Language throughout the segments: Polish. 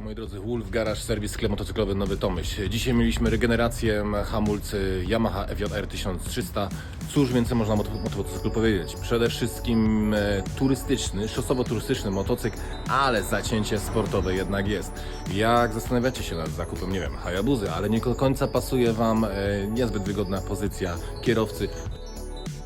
moi drodzy, Wolf Garage, serwis sklep motocyklowy Nowy Tomyśl. Dzisiaj mieliśmy regenerację hamulcy Yamaha FJR 1300. Cóż więcej można o moto- motocyklu powiedzieć? Przede wszystkim e, turystyczny, szosowo-turystyczny motocykl, ale zacięcie sportowe jednak jest. Jak zastanawiacie się nad zakupem, nie wiem, Hayabuzy, ale nie do końca pasuje Wam e, niezbyt wygodna pozycja kierowcy,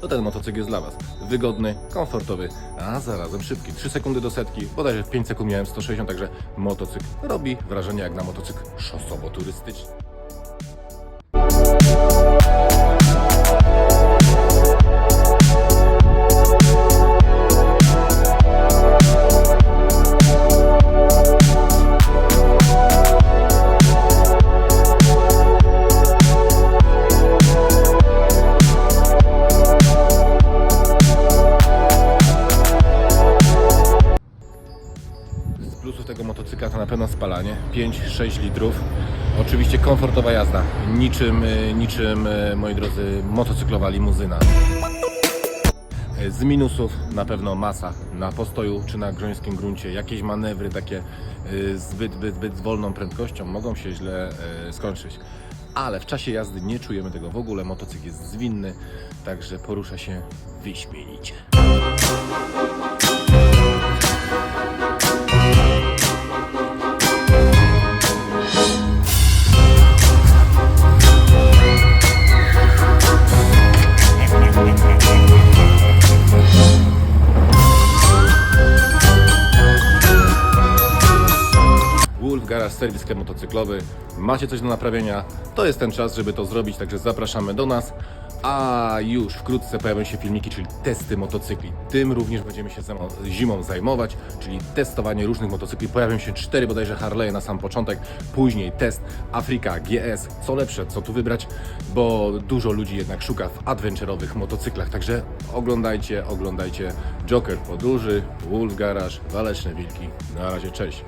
to ten motocykl jest dla Was. Wygodny, komfortowy, a zarazem szybki. 3 sekundy do setki, bodajże w 5 sekund miałem 160, także motocykl robi wrażenie jak na motocykl szosowo-turystyczny. Motocykla to na pewno spalanie 5-6 litrów. Oczywiście komfortowa jazda, niczym, y, niczym y, moi drodzy, motocyklowa limuzyna. Z minusów na pewno masa na postoju czy na grząskim gruncie. Jakieś manewry takie y, zbyt, zbyt, zbyt wolną prędkością mogą się źle skończyć. Ale w czasie jazdy nie czujemy tego w ogóle. Motocykl jest zwinny, także porusza się wyśmienicie. Garage, serwis motocyklowy. Macie coś do naprawienia? To jest ten czas, żeby to zrobić, także zapraszamy do nas. A już wkrótce pojawią się filmiki, czyli testy motocykli. Tym również będziemy się zimą zajmować, czyli testowanie różnych motocykli. Pojawią się cztery bodajże Harley na sam początek, później test Afrika GS. Co lepsze, co tu wybrać, bo dużo ludzi jednak szuka w adventurowych motocyklach. Także oglądajcie, oglądajcie Joker Podróży, Wolf Garage, Waleczne Wilki. Na razie, cześć.